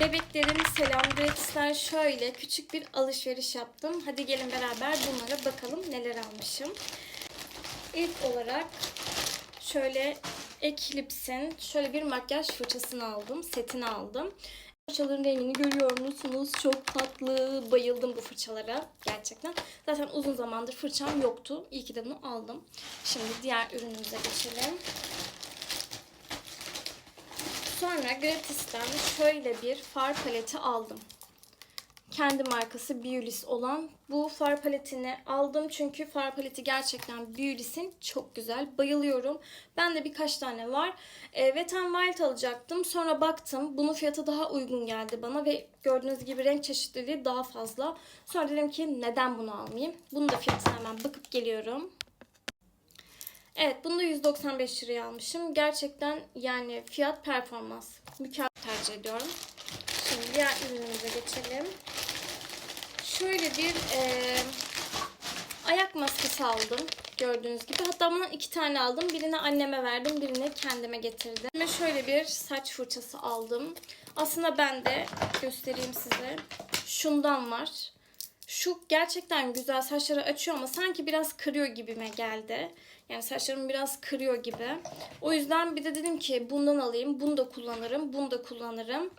Bebeklerin selam gratis'ten şöyle küçük bir alışveriş yaptım. Hadi gelin beraber bunlara bakalım neler almışım. İlk olarak şöyle Eclipse'in şöyle bir makyaj fırçasını aldım. Setini aldım. Fırçaların rengini görüyor musunuz? Çok tatlı. Bayıldım bu fırçalara. Gerçekten. Zaten uzun zamandır fırçam yoktu. İyi ki de bunu aldım. Şimdi diğer ürünümüze geçelim. Sonra Gratis'ten şöyle bir far paleti aldım. Kendi markası Beulis olan bu far paletini aldım. Çünkü far paleti gerçekten Beulis'in çok güzel. Bayılıyorum. Ben de birkaç tane var. E, Wet n Wild alacaktım. Sonra baktım. Bunun fiyatı daha uygun geldi bana ve gördüğünüz gibi renk çeşitliliği daha fazla. Sonra dedim ki neden bunu almayayım? Bunu da fiyatına hemen bakıp geliyorum. Evet bunu da 195 liraya almışım. Gerçekten yani fiyat performans mükemmel tercih ediyorum. Şimdi diğer ürünümüze geçelim. Şöyle bir e, ayak maskesi aldım. Gördüğünüz gibi. Hatta bundan iki tane aldım. Birini anneme verdim. Birini kendime getirdim. Ve şöyle bir saç fırçası aldım. Aslında ben de göstereyim size. Şundan var. Şu gerçekten güzel saçları açıyor ama sanki biraz kırıyor gibime geldi. Yani saçlarımı biraz kırıyor gibi. O yüzden bir de dedim ki bundan alayım. Bunu da kullanırım. Bunu da kullanırım.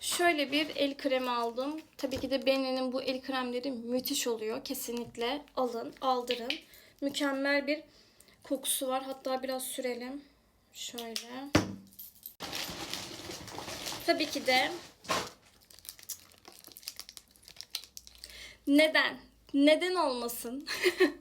Şöyle bir el kremi aldım. Tabii ki de Benne'nin bu el kremleri müthiş oluyor. Kesinlikle alın, aldırın. Mükemmel bir kokusu var. Hatta biraz sürelim. Şöyle. Tabii ki de neden? Neden olmasın?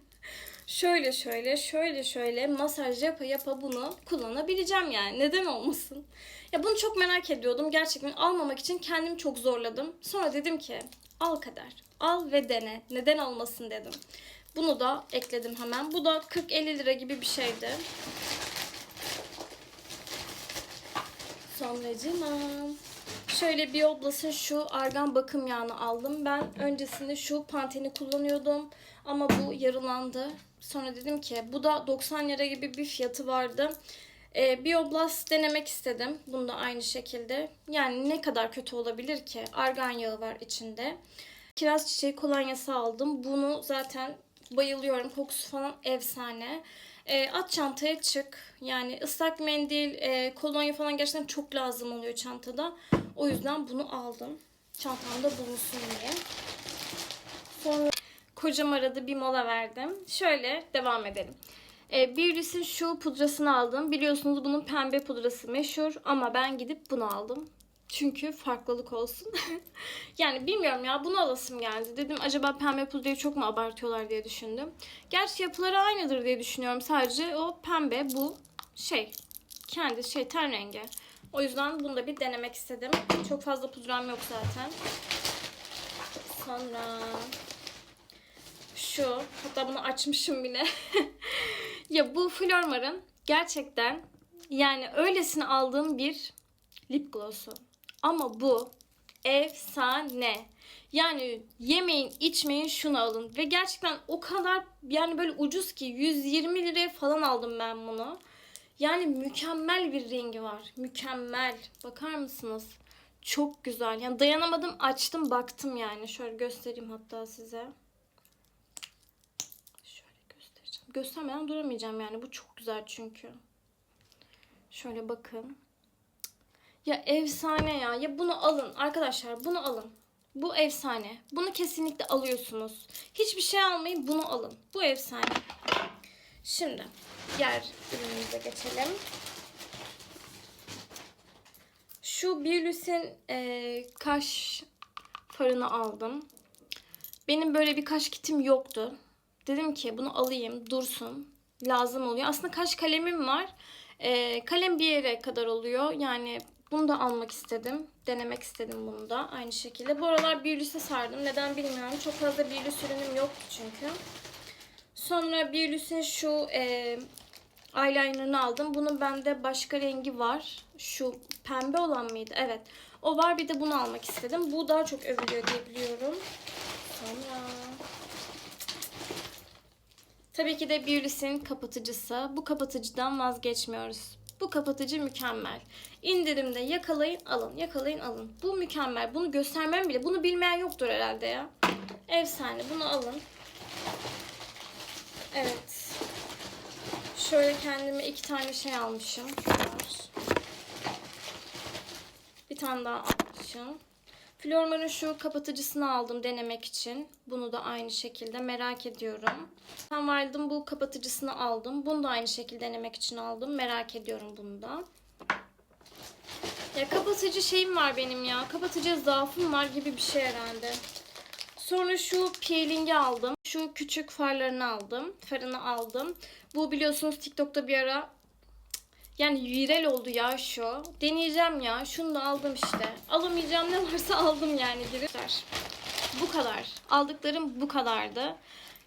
şöyle şöyle şöyle şöyle masaj yapa yapa bunu kullanabileceğim yani. Neden olmasın? Ya bunu çok merak ediyordum. Gerçekten almamak için kendimi çok zorladım. Sonra dedim ki al kader. Al ve dene. Neden olmasın dedim. Bunu da ekledim hemen. Bu da 40-50 lira gibi bir şeydi. Sonracıma. Şöyle Bioblas'ın şu argan bakım yağını aldım. Ben öncesinde şu Pantene'i kullanıyordum. Ama bu yarılandı. Sonra dedim ki bu da 90 lira gibi bir fiyatı vardı. Ee, Bioblas denemek istedim. Bunu da aynı şekilde. Yani ne kadar kötü olabilir ki? Argan yağı var içinde. Kiraz çiçeği kolonyası aldım. Bunu zaten bayılıyorum. Kokusu falan efsane. E, at çantaya çık. Yani ıslak mendil, e, kolonya falan gerçekten çok lazım oluyor çantada. O yüzden bunu aldım. Çantamda bulunsun diye. Sonra kocam aradı bir mola verdim. Şöyle devam edelim. E, Beauty's'in şu pudrasını aldım. Biliyorsunuz bunun pembe pudrası meşhur ama ben gidip bunu aldım. Çünkü farklılık olsun. yani bilmiyorum ya bunu alasım geldi. Dedim acaba pembe pudrayı çok mu abartıyorlar diye düşündüm. Gerçi yapıları aynıdır diye düşünüyorum. Sadece o pembe bu şey kendi şey ten rengi. O yüzden bunu da bir denemek istedim. Çok fazla pudram yok zaten. Sonra şu hatta bunu açmışım bile. ya bu Flormar'ın gerçekten yani öylesine aldığım bir lip gloss'u. Ama bu efsane. Yani yemeyin, içmeyin şunu alın. Ve gerçekten o kadar yani böyle ucuz ki 120 liraya falan aldım ben bunu. Yani mükemmel bir rengi var. Mükemmel. Bakar mısınız? Çok güzel. Yani dayanamadım, açtım, baktım yani. Şöyle göstereyim hatta size. Şöyle göstereceğim. Göstermeden duramayacağım yani. Bu çok güzel çünkü. Şöyle bakın. Ya efsane ya. Ya bunu alın arkadaşlar. Bunu alın. Bu efsane. Bunu kesinlikle alıyorsunuz. Hiçbir şey almayın. Bunu alın. Bu efsane. Şimdi diğer ürünümüze geçelim. Şu Beauty's'in e, kaş farını aldım. Benim böyle bir kaş kitim yoktu. Dedim ki bunu alayım dursun. Lazım oluyor. Aslında kaş kalemim var. E, kalem bir yere kadar oluyor. Yani bunu da almak istedim. Denemek istedim bunu da. Aynı şekilde. Bu aralar Beauty's'e sardım. Neden bilmiyorum. Çok fazla Beauty ürünüm yoktu çünkü. Sonra Beauty's'in şu e, eyelinerını aldım. Bunun bende başka rengi var. Şu pembe olan mıydı? Evet. O var. Bir de bunu almak istedim. Bu daha çok övülüyor diye biliyorum. Sonra... Tabii ki de Beauty's'in kapatıcısı. Bu kapatıcıdan vazgeçmiyoruz. Bu kapatıcı mükemmel. İndirimde yakalayın alın. Yakalayın alın. Bu mükemmel. Bunu göstermem bile. Bunu bilmeyen yoktur herhalde ya. Efsane. Bunu alın. Evet. Şöyle kendime iki tane şey almışım. Bir tane daha almışım. Flormar'ın şu kapatıcısını aldım denemek için. Bunu da aynı şekilde merak ediyorum. Ben vardım bu kapatıcısını aldım. Bunu da aynı şekilde denemek için aldım. Merak ediyorum bunu da. Ya kapatıcı şeyim var benim ya. Kapatıcı zaafım var gibi bir şey herhalde. Sonra şu peeling'i aldım. Şu küçük farlarını aldım. Farını aldım. Bu biliyorsunuz TikTok'ta bir ara yani viral oldu ya şu. Deneyeceğim ya. Şunu da aldım işte. Alamayacağım ne varsa aldım yani gibi. Bu kadar. Aldıklarım bu kadardı.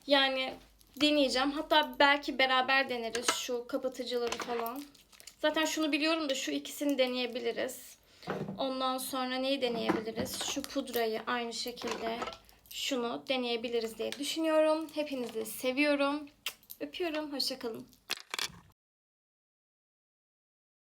Yani deneyeceğim. Hatta belki beraber deneriz şu kapatıcıları falan. Zaten şunu biliyorum da şu ikisini deneyebiliriz. Ondan sonra neyi deneyebiliriz? Şu pudrayı aynı şekilde şunu deneyebiliriz diye düşünüyorum. Hepinizi seviyorum. Öpüyorum. Hoşçakalın.